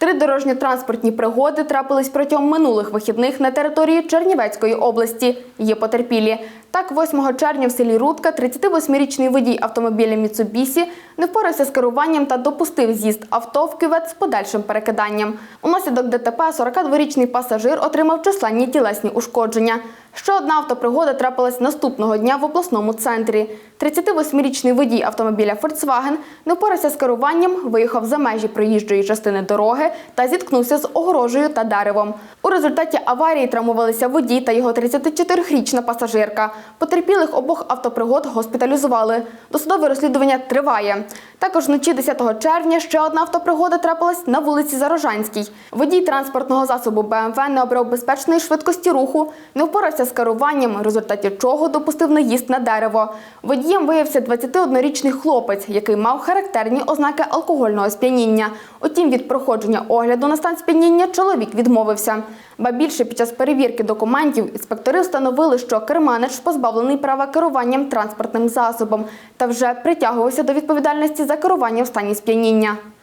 Три дорожньо-транспортні пригоди трапились протягом минулих вихідних на території Чернівецької області. Є потерпілі. Так, 8 червня в селі Рудка 38-річний водій автомобіля Міцубісі не впорався з керуванням та допустив з'їзд авто в кювет з подальшим перекиданням. Унаслідок ДТП 42-річний пасажир отримав численні тілесні ушкодження. Ще одна автопригода трапилась наступного дня в обласному центрі. 38-річний водій автомобіля Volkswagen не впорався з керуванням, виїхав за межі проїжджої частини дороги та зіткнувся з огорожею та деревом. У результаті аварії травмувалися водій та його 34-річна пасажирка. Потерпілих обох автопригод госпіталізували. Досудове розслідування триває. Також вночі 10 червня ще одна автопригода трапилась на вулиці Зарожанській. Водій транспортного засобу БМВ не обрав безпечної швидкості руху, не впорався з керуванням, в результаті чого допустив наїзд на дерево. Водієм виявився 21-річний хлопець, який мав характерні ознаки алкогольного сп'яніння. Утім, від проходження огляду на стан сп'яніння чоловік відмовився. Ба більше під час перевірки документів інспектори встановили, що керманич позбавлений права керуванням транспортним засобом та вже притягувався до відповідальності за керування в стані сп'яніння.